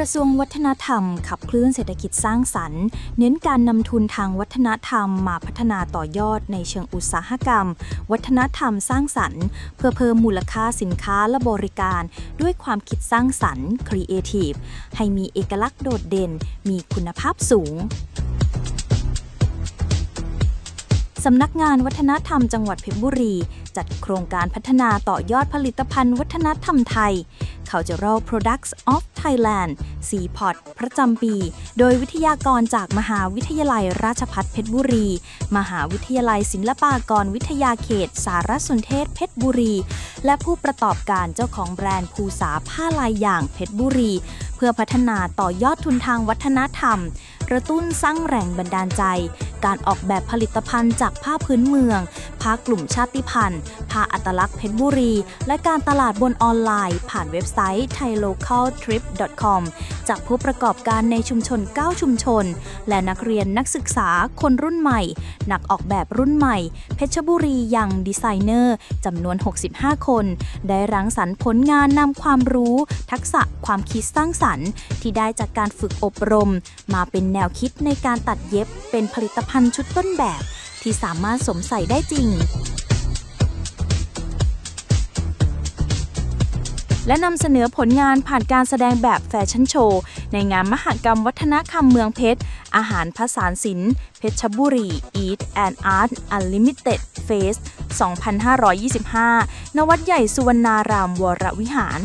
ระทรวงวัฒนธรรม ขับเคลื่อนเศรษฐกิจสร้างสรรค์ เน้นการนำทุนทางวัฒนธรรมมาพัฒนาต่อยอดในเชิงอุตสาหกรรม วัฒนธรรมสร้างสรรค์ เพื่อเพิ่มมูลค่าสินค้าและบริการ ด้วยความคิดสร้างสรรค์ Creative ให้มีเอกลักษณ์โดดเด่น มีคุณภาพสูงสำนักงานวัฒนธรรมจังหวัดเพชรบุรี จัดโครงการพัฒนาต่อยอดผลิตภัณฑ์วัฒนธรรมไทย Cultural Products of Thailand c p o t ประจำปี โดยวิทยากรจากมหาวิทยาลัยราชภัฏเพชรบุรี มหาวิทยาลัยศิลปากรวิทยาเขต สารสนเทศเพชรบุรี และผู้ประกอบการเจ้าของแบรนด์ภูษาผ้าลายอย่างเพชรบุรี เพื่อพัฒนาต่อยอดทุนทางวัฒนธรรม กระตุ้นสร้างแรงบันดาลใจ การออกแบบผลิตภัณฑ์จากผ้าพื้นเมืองผ้ากลุ่มชาติพันธุ์ผ้าอัตลักษณ์เพชรบุรี และการตลาดบนออนไลน์ ผ่านเว็บไซต์ thailocaltrip.com จากผู้ประกอบการในชุมชน 9 ชุมชน และนักเรียนนักศึกษาคนรุ่นใหม่ นักออกแบบรุ่นใหม่ เพชรบุรียังดีไซเนอร์จำนวน 65 คน ได้รังสรรค์ผลงานนำความรู้ ทักษะความคิดสร้างสรรค์ ที่ได้จากการฝึกอบรม มาเป็นแนวคิดในการตัดเย็บเป็นผลิตภัณฑ์ชุดต้นแบบ ที่สามารถสวมใส่ได้จริง และนำเสนอผลงานผ่านการแสดงแบบแฟชั่นโชว์ ในงานมหกรรมวัฒนธรรมเมืองเพชร อาหารผสานศิลป์เพชรบุรี Eat and Art Unlimited Fest 2525ณวัดใหญ่สุวรรณารามวรวิหาร